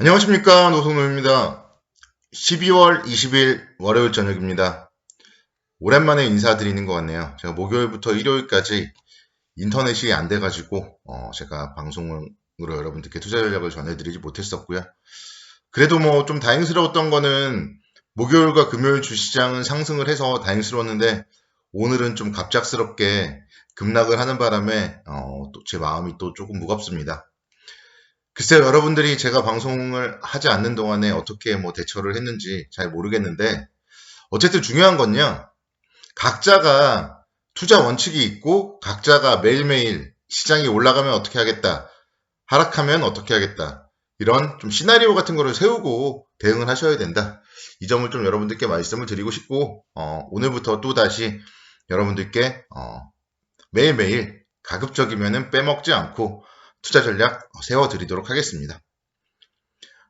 안녕하십니까 노성노입니다. 12월 20일 월요일 저녁입니다. 오랜만에 인사드리는 것 같네요. 제가 목요일부터 일요일까지 인터넷이 안 돼가지고 어, 제가 방송으로 여러분들께 투자 전략을 전해드리지 못했었고요. 그래도 뭐 좀 다행스러웠던 거는 목요일과 금요일 주시장은 상승을 해서 다행스러웠는데 오늘은 좀 갑작스럽게 급락을 하는 바람에 어, 또 제 마음이 또 조금 무겁습니다. 글쎄요, 여러분들이 제가 방송을 하지 않는 동안에 어떻게 뭐 대처를 했는지 잘 모르겠는데, 어쨌든 중요한 건요, 각자가 투자 원칙이 있고, 각자가 매일매일 시장이 올라가면 어떻게 하겠다, 하락하면 어떻게 하겠다, 이런 좀 시나리오 같은 거를 세우고 대응을 하셔야 된다. 이 점을 좀 여러분들께 말씀을 드리고 싶고, 어, 오늘부터 또 다시 여러분들께, 어, 매일매일 가급적이면은 빼먹지 않고, 투자 전략 세워드리도록 하겠습니다.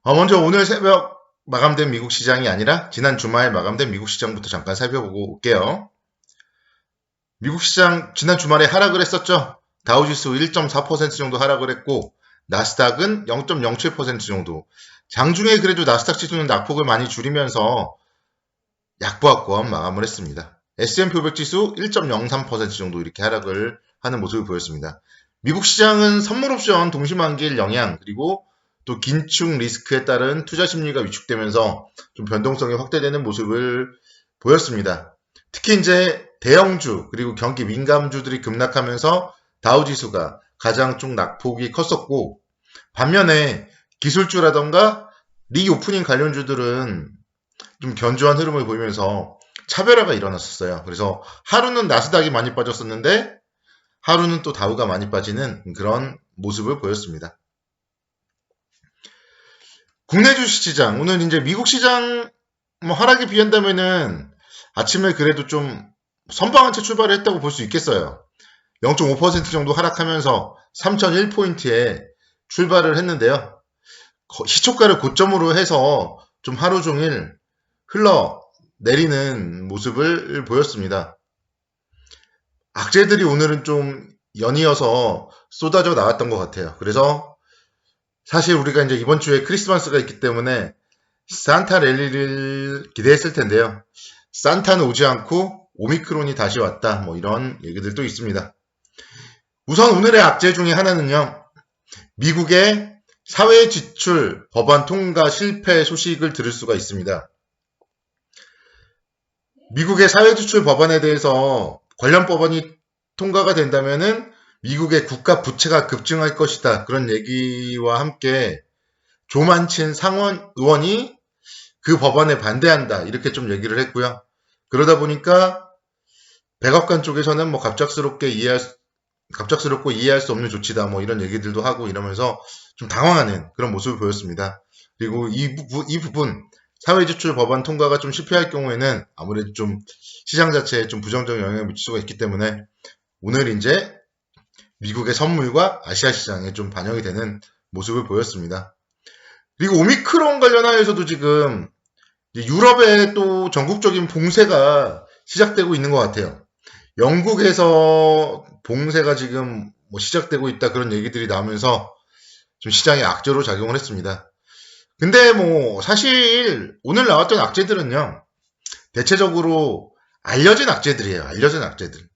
어, 먼저 오늘 새벽 마감된 미국 시장이 아니라 지난 주말 마감된 미국 시장부터 잠깐 살펴보고 올게요. 미국 시장 지난 주말에 하락을 했었죠. 다우지수 1.4% 정도 하락을 했고 나스닥은 0.07% 정도. 장중에 그래도 나스닥 지수는 낙폭을 많이 줄이면서 약보합권 마감을 했습니다. S&P 500 지수 1.03% 정도 이렇게 하락을 하는 모습을 보였습니다. 미국 시장은 선물 옵션 동시만기일 영향 그리고 또 긴축 리스크에 따른 투자 심리가 위축되면서 좀 변동성이 확대되는 모습을 보였습니다. 특히 이제 대형주 그리고 경기 민감주들이 급락하면서 다우 지수가 가장 좀 낙폭이 컸었고 반면에 기술주라던가 리 오프닝 관련주들은 좀 견조한 흐름을 보이면서 차별화가 일어났었어요. 그래서 하루는 나스닥이 많이 빠졌었는데 하루는 또 다우가 많이 빠지는 그런 모습을 보였습니다. 국내 주식시장 오늘 이제 미국 시장 뭐 하락에 비한다면은 아침에 그래도 좀 선방한 채 출발을 했다고 볼 수 있겠어요. 0.5% 정도 하락하면서 3,001포인트에 출발을 했는데요. 시초가를 고점으로 해서 좀 하루 종일 흘러 내리는 모습을 보였습니다. 악재들이 오늘은 좀 연이어서 쏟아져 나왔던 것 같아요. 그래서 사실 우리가 이제 이번 주에 크리스마스가 있기 때문에 산타 랠리를 기대했을 텐데요. 산타는 오지 않고 오미크론이 다시 왔다. 뭐 이런 얘기들도 있습니다. 우선 오늘의 악재 중에 하나는요. 미국의 사회 지출 법안 통과 실패 소식을 들을 수가 있습니다. 미국의 사회 지출 법안에 대해서 관련 법안이 통과가 된다면은 미국의 국가 부채가 급증할 것이다. 그런 얘기와 함께 조만친 상원 의원이 그 법안에 반대한다. 이렇게 좀 얘기를 했고요. 그러다 보니까 백악관 쪽에서는 뭐 갑작스럽게 이해할 갑작스럽고 이해할 수 없는 조치다. 뭐 이런 얘기들도 하고 이러면서 좀 당황하는 그런 모습을 보였습니다. 그리고 이, 부, 이 부분 사회지출 법안 통과가 좀 실패할 경우에는 아무래도 좀 시장 자체에 좀 부정적인 영향을 미칠 수가 있기 때문에 오늘 이제 미국의 선물과 아시아 시장에 좀 반영이 되는 모습을 보였습니다. 그리고 오미크론 관련하여서도 지금 유럽의 또 전국적인 봉쇄가 시작되고 있는 것 같아요. 영국에서 봉쇄가 지금 뭐 시작되고 있다 그런 얘기들이 나오면서 좀 시장에 악재로 작용을 했습니다. 근데 뭐 사실 오늘 나왔던 악재들은요 대체적으로 알려진 악재들이에요. 알려진 악재들.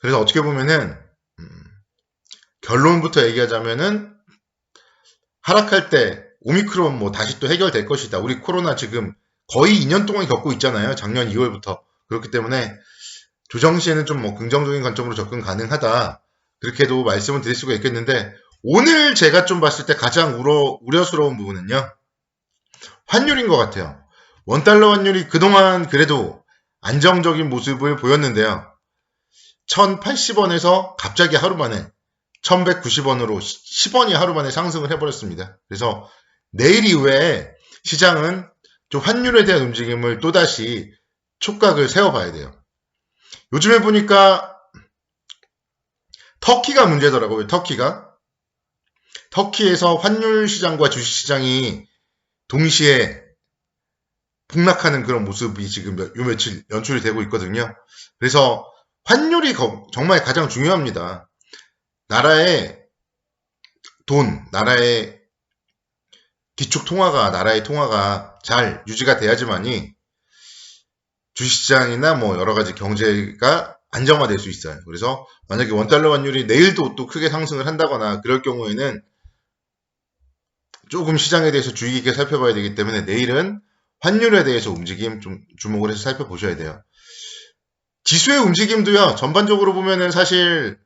그래서 어떻게 보면은 음, 결론부터 얘기하자면은 하락할 때 오미크론 뭐 다시 또 해결될 것이다. 우리 코로나 지금 거의 2년 동안 겪고 있잖아요. 작년 2월부터. 그렇기 때문에 조정 시에는 좀 뭐 긍정적인 관점으로 접근 가능하다. 그렇게도 말씀을 드릴 수가 있겠는데 오늘 제가 좀 봤을 때 가장 우려, 우려스러운 부분은요. 환율인 것 같아요. 원달러 환율이 그동안 그래도 안정적인 모습을 보였는데요. 1080원에서 갑자기 하루 만에 1190원으로 10원이 하루 만에 상승을 해버렸습니다. 그래서 내일 이후에 시장은 좀 환율에 대한 움직임을 또다시 촉각을 세워봐야 돼요. 요즘에 보니까 터키가 문제더라고요. 터키가. 터키에서 환율 시장과 주식 시장이 동시에 폭락하는 그런 모습이 지금 요 며칠 연출이 되고 있거든요. 그래서 환율이 정말 가장 중요합니다. 나라의 돈, 나라의 기축 통화가 나라의 통화가 잘 유지가 돼야지만이 주식시장이나 뭐 여러 가지 경제가 안정화될 수 있어요. 그래서 만약에 원달러 환율이 내일도 또 크게 상승을 한다거나 그럴 경우에는 조금 시장에 대해서 주의 깊게 살펴봐야 되기 때문에 내일은 환율에 대해서 움직임 좀 주목을 해서 살펴보셔야 돼요. 지수의 움직임도요, 전반적으로 보면은 사실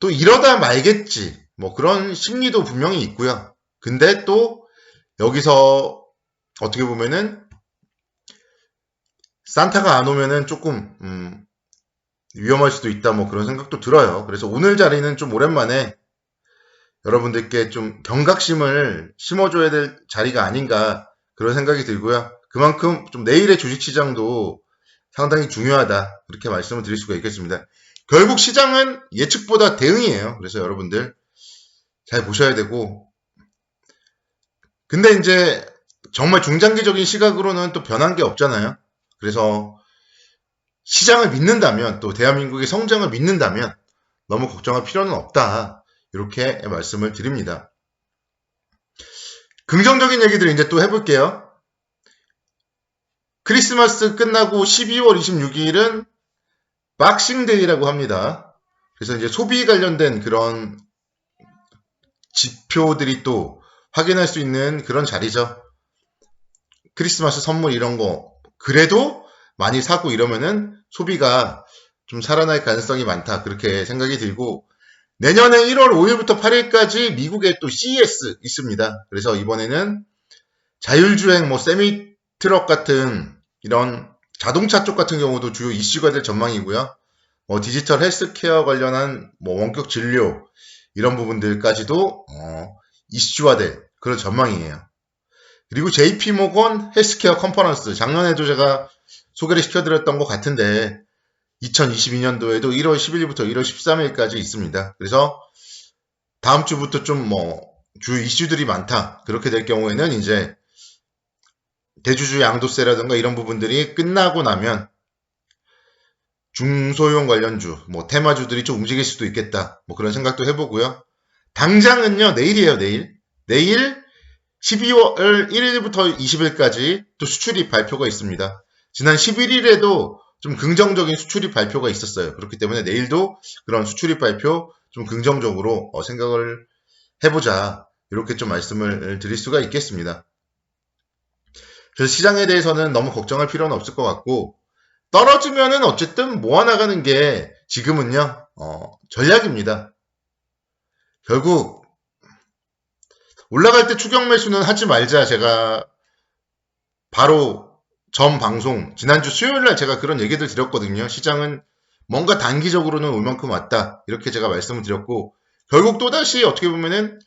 또 이러다 말겠지. 뭐 그런 심리도 분명히 있고요. 근데 또 여기서 어떻게 보면은 산타가 안 오면은 조금 음, 위험할 수도 있다 뭐 그런 생각도 들어요. 그래서 오늘 자리는 좀 오랜만에 여러분들께 좀 경각심을 심어줘야 될 자리가 아닌가 그런 생각이 들고요. 그만큼 좀 내일의 주식시장도 상당히 중요하다 그렇게 말씀을 드릴 수가 있겠습니다. 결국 시장은 예측보다 대응이에요. 그래서 여러분들 잘 보셔야 되고 근데 이제 정말 중장기적인 시각으로는 또 변한 게 없잖아요. 그래서 시장을 믿는다면 또 대한민국의 성장을 믿는다면 너무 걱정할 필요는 없다. 이렇게 말씀을 드립니다. 긍정적인 얘기들 이제 또 해볼게요. 크리스마스 끝나고 12월 26일은 박싱데이라고 합니다. 그래서 이제 소비 관련된 그런 지표들이 또 확인할 수 있는 그런 자리죠. 크리스마스 선물 이런 거 그래도 많이 사고 이러면은 소비가 좀 살아날 가능성이 많다 그렇게 생각이 들고 내년에 1월 5일부터 8일까지 미국에 또 CES 있습니다. 그래서 이번에는 자율주행 뭐 세미 트럭 같은 이런 자동차 쪽 같은 경우도 주요 이슈가 될 전망이고요. 뭐 디지털 헬스케어 관련한 뭐 원격 진료 이런 부분들까지도 어, 이슈화될 그런 전망이에요. 그리고 JP 모건 헬스케어 컨퍼런스 작년에도 제가 소개를 시켜드렸던 것 같은데 2022년도에도 1월 10일부터 1월 13일까지 있습니다. 그래서 다음 주부터 좀 뭐 주요 이슈들이 많다. 그렇게 될 경우에는 이제 대주주 양도세라든가 이런 부분들이 끝나고 나면 중소형 관련주, 뭐 테마주들이 좀 움직일 수도 있겠다. 뭐 그런 생각도 해보고요. 당장은요, 내일이에요, 내일. 내일 12월 1일부터 20일까지 또 수출입 발표가 있습니다. 지난 11일에도 좀 긍정적인 수출입 발표가 있었어요. 그렇기 때문에 내일도 그런 수출입 발표 좀 긍정적으로 어, 생각을 해보자. 이렇게 좀 말씀을 드릴 수가 있겠습니다. 그래서 시장에 대해서는 너무 걱정할 필요는 없을 것 같고 떨어지면은 어쨌든 모아나가는 게 지금은요 어, 전략입니다. 결국 올라갈 때 추격 매수는 하지 말자 제가 바로 전 방송 지난주 수요일 날 제가 그런 얘기들 드렸거든요. 시장은 뭔가 단기적으로는 올 만큼 왔다 이렇게 제가 말씀을 드렸고 결국 또 다시 어떻게 보면은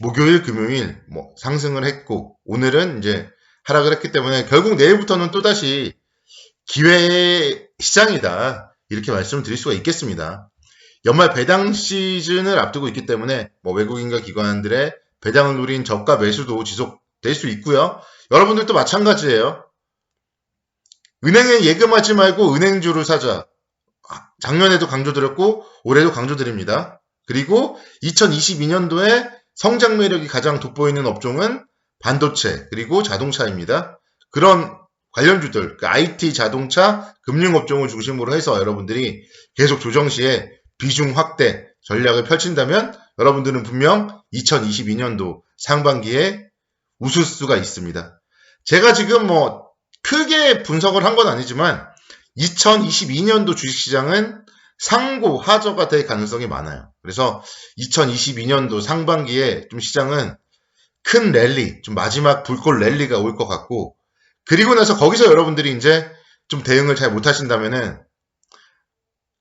목요일 금요일 뭐 상승을 했고 오늘은 이제 하락을 했기 때문에 결국 내일부터는 또 다시 기회의 시장이다. 이렇게 말씀을 드릴 수가 있겠습니다. 연말 배당 시즌을 앞두고 있기 때문에 뭐 외국인과 기관들의 배당을 노린 저가 매수도 지속될 수 있고요. 여러분들도 마찬가지예요. 은행에 예금하지 말고 은행주를 사자. 작년에도 강조드렸고 올해도 강조드립니다. 그리고 2022년도에 성장 매력이 가장 돋보이는 업종은 반도체 그리고 자동차입니다. 그런 관련주들, 그 IT, 자동차, 금융업종을 중심으로 해서 여러분들이 계속 조정 시에 비중 확대 전략을 펼친다면 여러분들은 분명 2022년도 상반기에 웃을 수가 있습니다. 제가 지금 뭐 크게 분석을 한 건 아니지만 2022년도 주식시장은 상고 하저가 될 가능성이 많아요. 그래서 2022년도 상반기에 좀 시장은 큰 랠리, 좀 마지막 불꽃 랠리가 올 것 같고, 그리고 나서 거기서 여러분들이 이제 좀 대응을 잘 못하신다면은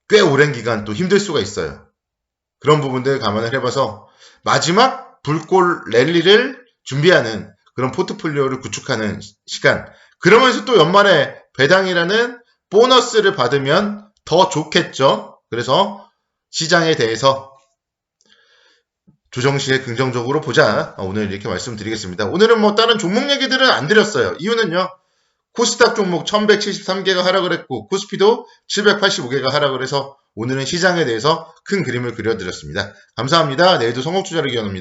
꽤 오랜 기간 또 힘들 수가 있어요. 그런 부분들 감안을 해봐서 마지막 불꽃 랠리를 준비하는 그런 포트폴리오를 구축하는 시간. 그러면서 또 연말에 배당이라는 보너스를 받으면 더 좋겠죠. 그래서 시장에 대해서 조정 시에 긍정적으로 보자. 오늘 이렇게 말씀드리겠습니다. 오늘은 뭐 다른 종목 얘기들은 안 드렸어요. 이유는요. 코스닥 종목 1173개가 하락을 했고 코스피도 785개가 하락을 해서 오늘은 시장에 대해서 큰 그림을 그려드렸습니다. 감사합니다. 내일도 성공 투자를 기원합니다.